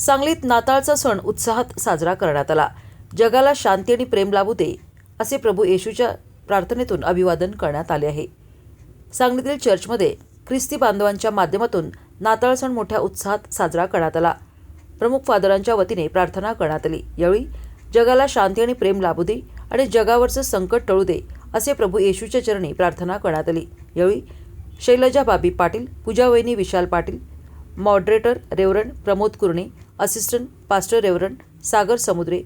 सांगलीत नाताळचा सण उत्साहात साजरा करण्यात आला. जगाला शांती आणि प्रेम लाभू दे असे प्रभू येशूच्या प्रार्थनेतून अभिवादन करण्यात आले आहे. सांगलीतील चर्चमध्ये ख्रिस्ती बांधवांच्या माध्यमातून नाताळ सण मोठ्या उत्साहात साजरा करण्यात आला. प्रमुख फादरांच्या वतीने प्रार्थना करण्यात आली. यावेळी जगाला शांती आणि प्रेम लाभू दे आणि जगावरचं संकट टळू दे असे प्रभू येशूच्या चरणी प्रार्थना करण्यात आली. यावेळी Shailaja Babi Patil पूजावहिनी Vishal Patil moderator reverend Pramod Kurne assistant pastor reverend Sagar Samudre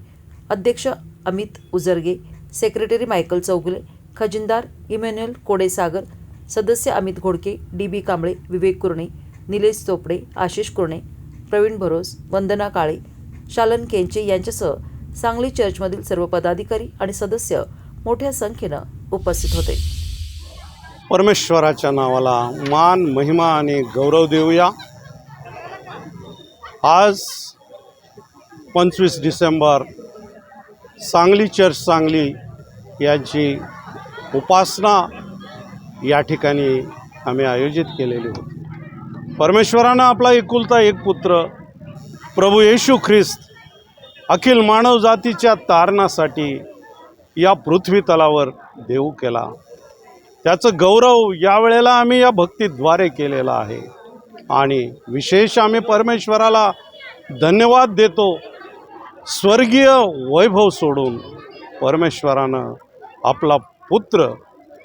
अध्यक्ष अमित उजरगे सेक्रेटरी मायकल चौगुले खजिनदार इमॅन्युअल कोडेसागर सदस्य अमित घोडके डी बी कांबळे विवेक कुर्णे निलेश चोपडे आशिष कुर्णे प्रवीण भरोस वंदना काळे शालन केंचे यांच्यासह सांगली चर्चमधील सर्व पदाधिकारी आणि सदस्य मोठ्या संख्येनं उपस्थित होते. परमेश्वराच्या नावाला मान महिमा आणि गौरव देऊया. आज पंचवीस डिसेंबर सांगली चर्च सांगली यांची उपासना या ठिकाणी आम्ही आयोजित केलेली होती. परमेश्वरानं आपला एकुलता एक पुत्र प्रभू येशू ख्रिस्त अखिल मानवजातीच्या तारणासाठी या पृथ्वी तलावर देऊ केला. त्याचं गौरव यावेळेला आम्ही या भक्तीद्वारे केलेला आहे. आणि विशेष आम्ही परमेश्वराला धन्यवाद देतो. स्वर्गीय वैभव सोडून परमेश्वरानं आपला पुत्र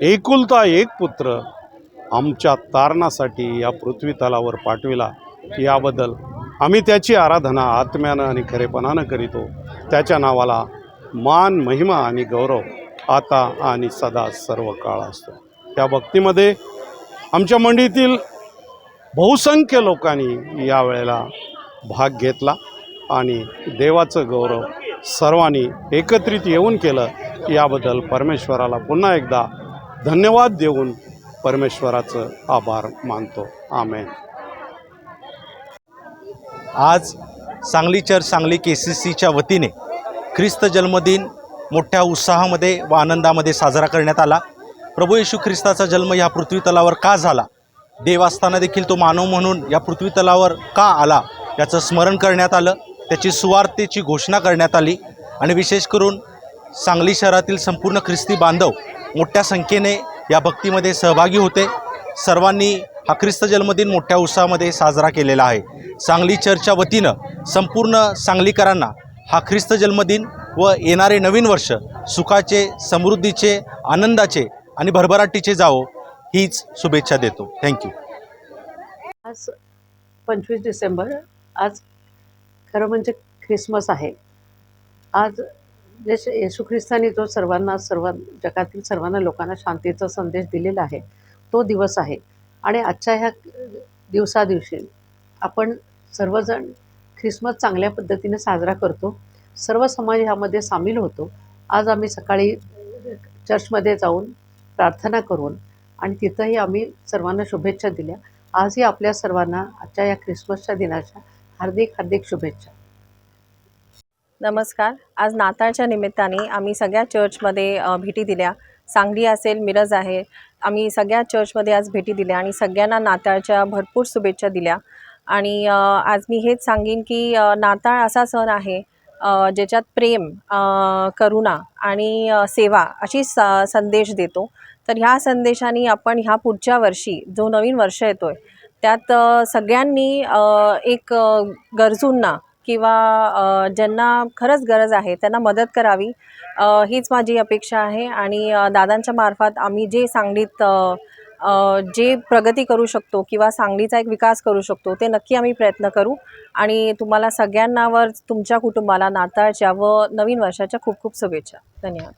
एकुलता एक पुत्र आमच्या तारणासाठी या पृथ्वी तलावर पाठविला. याबद्दल आम्ही त्याची आराधना आत्म्यानं आणि खरेपणानं करीतो. त्याच्या नावाला मान महिमा आणि गौरव आता आणि सदा सर्व काळ असतो. त्या भक्तीमध्ये आमच्या मंडळीतील बहुसंख्य लोकांनी यावेळेला भाग घेतला आणि देवाचं गौरव सर्वांनी एकत्रित येऊन केलं. याबद्दल परमेश्वराला पुन्हा एकदा धन्यवाद देऊन परमेश्वराचं आभार मानतो. आमेन. आज Sangli church Sangli K C सीच्या वतीने ख्रिस्त जन्मदिन मोठ्या उत्साहामध्ये व आनंदामध्ये साजरा करण्यात आला. प्रभू येशू ख्रिस्ताचा जन्म या पृथ्वीतलावर का झाला? देव असताना देखील तो मानव म्हणून या पृथ्वीतलावर का आला? याचं स्मरण करण्यात आलं त्याची सुवार्थेची घोषणा करण्यात आली आणि विशेष करून सांगली शहरातील संपूर्ण ख्रिस्ती बांधव मोठ्या संख्येने या भक्तीमध्ये सहभागी होते. सर्वांनी हा ख्रिस्त जन्मदिन मोठ्या उत्साहामध्ये साजरा केलेला आहे. सांगली चर्चच्या वतीनं संपूर्ण सांगलीकरांना हा ख्रिस्त जन्मदिन व येणारे नवीन वर्ष सुखाचे समृद्धीचे आनंदाचे आणि भरभराटीचे जावो हीच शुभेच्छा देतो. थँक्यू आज पंचवीस डिसेंबर आज खरं म्हणजे ख्रिसमस आहे. आज जे श- येशू ख्रिस्तानी जो सर्वांना सर्व जगातील सर्वांना लोकांना शांतीचा संदेश दिलेला आहे तो दिवस आहे. आणि आजच्या ह्या दिवसादिवशी आपण सर्वजण ख्रिसमस चांगल्या पद्धतीने साजरा करतो. सर्व समाज ह्यामध्ये सामील होतो. आज आम्ही सकाळी चर्चमध्ये जाऊन प्रार्थना करून आणि तिथंही आम्ही सर्वांना शुभेच्छा दिल्या. आजही आपल्या सर्वांना आजच्या या ख्रिसमसच्या दिनाच्या हार्दिक हार्दिक शुभेच्छा. नमस्कार. आज नाताळच्या निमित्ताने आम्ही सगळ्या चर्चमध्ये भेटी दिल्या. सांगली असेल मिरज आहे. आम्ही सगळ्या चर्चमध्ये आज भेटी दिल्या आणि सगळ्यांना नाताळच्या भरपूर शुभेच्छा दिल्या. आणि आज मी हेच सांगेन की नाताळ असा सण आहे ज्याच्यात प्रेम करुणा आणि सेवा अशी स संदेश देतो. तर ह्या संदेशाने आपण ह्या पुढच्या वर्षी जो नवीन वर्ष येतो आहे त्यात सगळ्यांनी एक गरजूंना किंवा ज्यांना खरंच गरज आहे त्यांना मदत करावी हीच माझी अपेक्षा आहे. आणि दादांच्या मार्फत आम्ही जे सांगलीत जे प्रगती करू शकतो किंवा सांगलीचा एक विकास करू शकतो ते नक्की आम्ही प्रयत्न करू. आणि तुम्हाला सगळ्यांनावर तुमच्या कुटुंबाला नाताळच्या व नवीन वर्षाच्या खूप खूप शुभेच्छा. धन्यवाद.